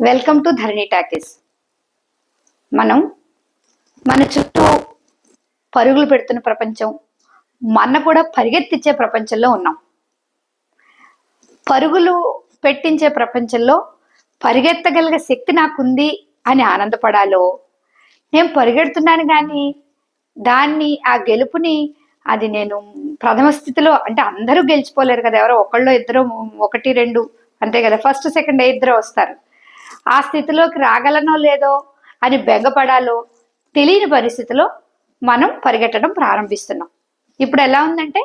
Welcome to Dharani talkies. మనం మన చుట్టూ పరుగులు పెడుతున్న ప్రపంచం మన కూడా పరిగెత్తించే ప్రపంచంలో ఉన్నాం. పరుగులు పెట్టించే ప్రపంచంలో పరిగెత్తగలిగే శక్తి నాకుంది అని ఆనందపడాలో నేను పరిగెడుతున్నాను కానీ దాన్ని ఆ గెలుపుని అది నేను ప్రథమ స్థితిలో అంటే అందరూ గెలిచిపోలేరు కదా ఎవరో ఒకళ్ళు ఇద్దరు ఒకటి రెండు అంతే కదా ఫస్ట్ సెకండ్ ఇద్దరు వస్తారు. ఆ స్థితిలోకి రాగలనో లేదో అని బెంగపడాలో తెలియని పరిస్థితిలో మనం పరిగెట్టడం ప్రారంభిస్తున్నాం. ఇప్పుడు ఎలా ఉందంటే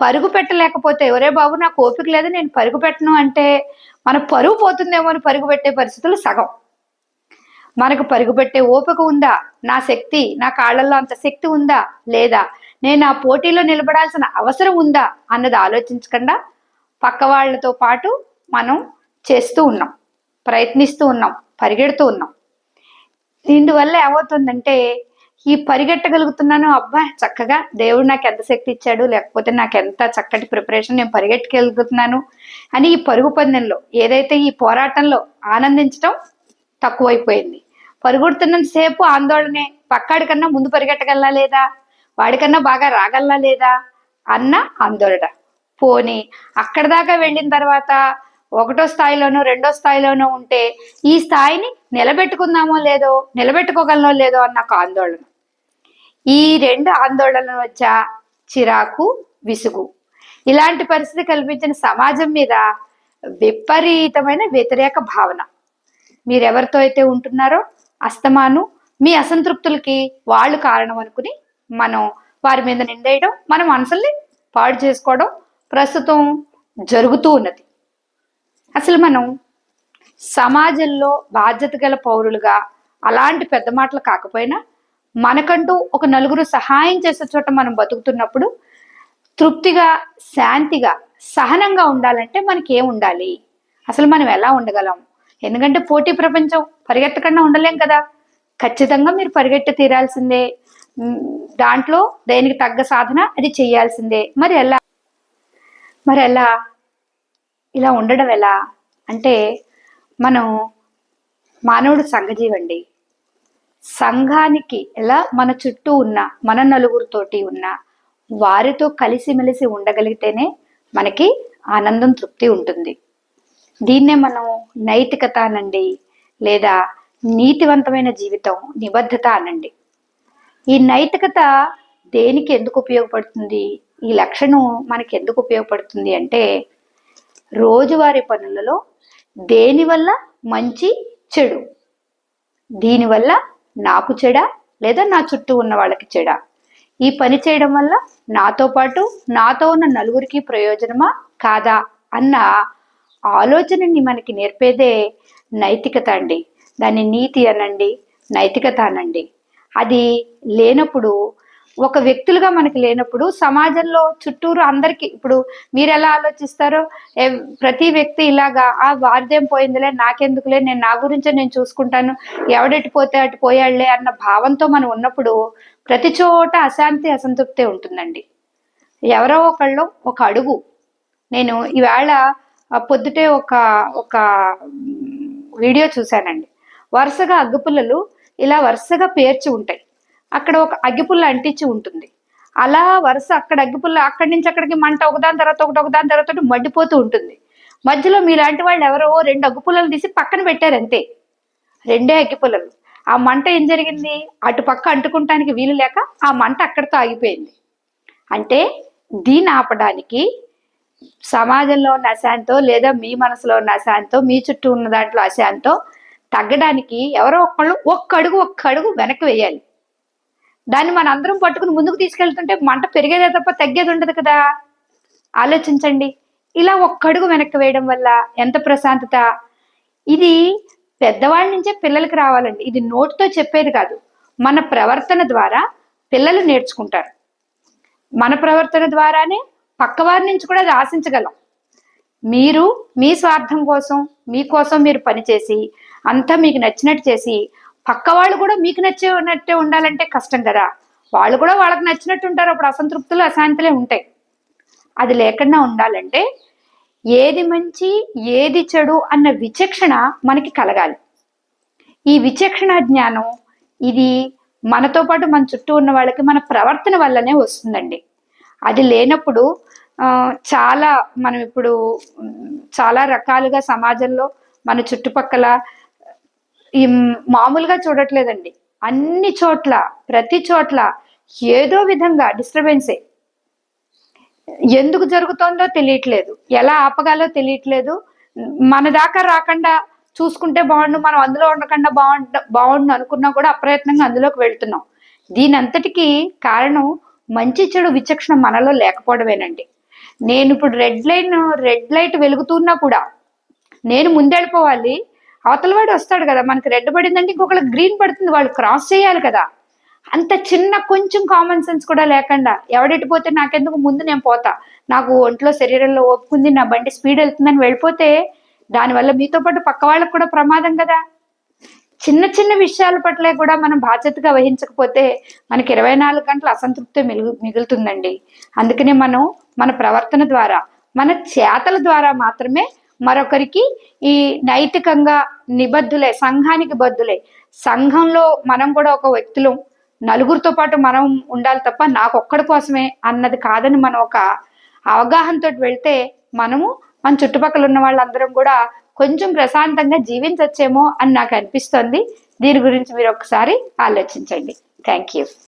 పరుగు పెట్టలేకపోతే ఎవరే బాబు నాకు ఓపిక లేదు నేను పరుగు పెట్టను అంటే మన పరుగు పోతుందేమో అని పరుగు పెట్టే పరిస్థితులు సగం. మనకు పరుగు పెట్టే ఓపిక ఉందా? నా శక్తి నా కాళ్ళల్లో అంత శక్తి ఉందా? లేదా? నేను ఆ పోటీలో నిలబడాల్సిన అవసరం ఉందా? అన్నది ఆలోచించకుండా పక్క వాళ్ళతో పాటు మనం చేస్తూ ఉన్నాం. ప్రయత్నిస్తూ ఉన్నాం పరిగెడుతూ ఉన్నాం. దీనివల్ల ఏమవుతుందంటే ఈ పరిగెట్టగలుగుతున్నాను అబ్బా చక్కగా దేవుడు నాకు ఎంత శక్తి ఇచ్చాడు లేకపోతే నాకు ఎంత చక్కటి ప్రిపరేషన్ నేను పరిగెట్టగలుగుతున్నాను అని ఈ పరుగు పందెంలో ఏదైతే ఈ పోరాటంలో ఆనందించడం తక్కువైపోయింది. పరుగుడుతున్నంత సేపు ఆందోళనే పక్కాడి కన్నా ముందు పరిగెట్టగలనా లేదా వాడికన్నా బాగా రాగలనా లేదా అన్న ఆందోళన. పోని అక్కడ దాకా వెళ్ళిన తర్వాత ఒకటో స్థాయిలోనో రెండో స్థాయిలోనో ఉంటే ఈ స్థాయిని నిలబెట్టుకుందామో లేదో నిలబెట్టుకోగలనో లేదో అన్న ఒక ఆందోళన. ఈ రెండు ఆందోళనలు వచ్చా చిరాకు విసుగు. ఇలాంటి పరిస్థితి కల్పించిన సమాజం మీద విపరీతమైన వ్యతిరేక భావన. మీరెవరితో అయితే ఉంటున్నారో అస్తమాను మీ అసంతృప్తులకి వాళ్ళు కారణం అనుకుని మనం వారి మీద నిండేయడం మన మనసుల్ని పాడు చేసుకోవడం ప్రస్తుతం జరుగుతూ ఉన్నది. అసలు మనం సమాజంలో బాధ్యత గల పౌరులుగా అలాంటి పెద్ద మాటలు కాకపోయినా మనకంటూ ఒక నలుగురు సహాయం చేసే చోట మనం బతుకుతున్నప్పుడు తృప్తిగా శాంతిగా సహనంగా ఉండాలంటే మనకి ఏం ఉండాలి? అసలు మనం ఎలా ఉండగలం? ఎందుకంటే పోటీ ప్రపంచం పరిగెత్తకుండా ఉండలేం కదా. ఖచ్చితంగా మీరు పరిగెట్టి తీరాల్సిందే. దాంట్లో దేనికి తగ్గ సాధన అది చేయాల్సిందే. మరి ఎలా? మరి ఎలా? ఇలా ఉండడం ఎలా? అంటే మనం మానవుడు సంఘజీవండి. సంఘానికి ఎలా మన చుట్టూ ఉన్న మన నలుగురితోటి ఉన్న వారితో కలిసిమెలిసి ఉండగలిగితేనే మనకి ఆనందం తృప్తి ఉంటుంది. దీన్నే మనం నైతికత అనండి లేదా నీతివంతమైన జీవితం నిబద్ధత అనండి. ఈ నైతికత దేనికి ఎందుకు ఉపయోగపడుతుంది? ఈ లక్షణం మనకి ఎందుకు ఉపయోగపడుతుంది అంటే రోజువారీ పనులలో దేనివల్ల మంచి చెడు? దీనివల్ల నాకు చెడా లేదా నా చుట్టూ ఉన్న వాళ్ళకి చెడా? ఈ పని చేయడం వల్ల నాతో పాటు నాతో ఉన్న నలుగురికి ప్రయోజనమా కాదా అన్న ఆలోచనని మనకి నేర్పేదే నైతికత అండి. దాన్ని నీతి అనండి నైతికత అనండి. అది లేనప్పుడు ఒక వ్యక్తులుగా మనకి లేనప్పుడు సమాజంలో చుట్టూరు అందరికి ఇప్పుడు మీరు ఎలా ఆలోచిస్తారో ప్రతి వ్యక్తి ఇలాగా ఆ వారిదేం పోయిందిలే నాకెందుకులే నేను నా గురించే నేను చూసుకుంటాను ఎవడెట్టిపోతే అటు పోయాళ్ళే అన్న భావంతో మనం ఉన్నప్పుడు ప్రతి చోట అశాంతి అసంతృప్తి ఉంటుందండి. ఎవరో ఒకళ్ళు ఒక అడుగు. నేను ఈవేళ పొద్దుటే ఒక ఒక వీడియో చూశానండి. వరుసగా అగ్గిపుల్లలు ఇలా వరుసగా పేర్చి ఉంటాయి. అక్కడ ఒక అగ్గిపుల్ల అంటించి ఉంటుంది. అలా వరుస అక్కడ అగ్గిపుల్ల అక్కడి నుంచి అక్కడికి మంట ఒకదాని తర్వాత ఒకటి ఒకదాని తర్వాత ఒకటి మండిపోతూ ఉంటుంది. మధ్యలో మీలాంటి వాళ్ళు ఎవరో రెండు అగ్గిపుల్లలు తీసి పక్కన పెట్టారు అంతే. రెండే అగ్గిపుల్లలు. ఆ మంట ఏం జరిగింది? అటు పక్క అంటుకుంటానికి వీలు లేక ఆ మంట అక్కడితో ఆగిపోయింది. అంటే దీన్ని ఆపడానికి సమాజంలో ఉన్న అశాంతో లేదా మీ మనసులో ఉన్న అశాంతో మీ చుట్టూ ఉన్న దాంట్లో అశాంతో తగ్గడానికి ఎవరో ఒకళ్ళు ఒక్క అడుగు ఒక్క అడుగు వెనక్కి వేయాలి. దాన్ని మన అందరం పట్టుకుని ముందుకు తీసుకెళ్తుంటే మంట పెరిగేదే తప్ప తగ్గేది ఉండదు కదా. ఆలోచించండి. ఇలా ఒక్కడుగు వెనక్కి వేయడం వల్ల ఎంత ప్రశాంతత? ఇది పెద్దవాళ్ళ నుంచే పిల్లలకి రావాలండి. ఇది నోటితో చెప్పేది కాదు. మన ప్రవర్తన ద్వారా పిల్లలు నేర్చుకుంటారు. మన ప్రవర్తన ద్వారానే పక్కవారి నుంచి కూడా అది ఆశించగలం మీరు మీ స్వార్థం కోసం మీకోసం మీరు పనిచేసి అంతా మీకు నచ్చినట్టు చేసి పక్క వాళ్ళు కూడా మీకు నచ్చేనట్టే ఉండాలంటే కష్టం కదా. వాళ్ళు కూడా వాళ్ళకి నచ్చినట్టు ఉంటారు. అప్పుడు అసంతృప్తులు అశాంతులే ఉంటాయి. అది లేకుండా ఉండాలంటే ఏది మంచి ఏది చెడు అన్న విచక్షణ మనకి కలగాలి. ఈ విచక్షణ జ్ఞానం ఇది మనతో పాటు మన చుట్టూ ఉన్న వాళ్ళకి మన ప్రవర్తన వల్లనే వస్తుందండి. అది లేనప్పుడు చాలా మనం ఇప్పుడు చాలా రకాలుగా సమాజంలో మన చుట్టుపక్కల మామూలుగా చూడట్లేదండి. అన్ని చోట్ల ప్రతి చోట్ల ఏదో విధంగా డిస్టర్బెన్సే. ఎందుకు జరుగుతోందో తెలియట్లేదు. ఎలా ఆపగాలో తెలియట్లేదు. మన దాకా రాకుండా చూసుకుంటే బాగుండు మనం అందులో ఉండకుండా బాగుండు బాగుండు అనుకున్నా కూడా అప్రయత్నంగా అందులోకి వెళ్తున్నాం. దీని అంతటికి కారణం మంచి చెడు విచక్షణ మనలో లేకపోవడమేనండి. నేను ఇప్పుడు రెడ్ లైన్ రెడ్ లైట్ వెలుగుతున్నా కూడా నేను ముందెళ్ళిపోవాలి. అవతల వాడు వస్తాడు కదా మనకి రెడ్ పడిందంటే ఇంకొకళ్ళకి గ్రీన్ పడుతుంది వాళ్ళు క్రాస్ చేయాలి కదా. అంత చిన్న కొంచెం కామన్ సెన్స్ కూడా లేకుండా ఎవడెట్టిపోతే నాకెందుకు ముందు నేను పోతా. నాకు ఒంట్లో శరీరంలో ఒప్పుకుంది నా బండి స్పీడ్ వెళ్తుందని వెళ్ళిపోతే దానివల్ల మీతో పాటు పక్క వాళ్ళకు కూడా ప్రమాదం కదా. చిన్న చిన్న విషయాల పట్లే కూడా మనం బాధ్యతగా వహించకపోతే మనకి ఇరవై నాలుగు గంటల అసంతృప్తి మిగులు మిగులుతుందండి. అందుకనే మనం మన ప్రవర్తన ద్వారా మన చేతల ద్వారా మాత్రమే మరొకరికి ఈ నైతికంగా నిబద్ధులే సంఘానికి బద్దులే సంఘంలో మనం కూడా ఒక వ్యక్తులు నలుగురితో పాటు మనం ఉండాలి తప్ప నాకు ఒక్కడి కోసమే అన్నది కాదని మనం ఒక అవగాహనతో వెళ్తే మనము మన చుట్టుపక్కల ఉన్న వాళ్ళందరం కూడా కొంచెం ప్రశాంతంగా జీవించవచ్చేమో అని నాకు అనిపిస్తుంది. దీని గురించి మీరు ఒకసారి ఆలోచించండి. Thank you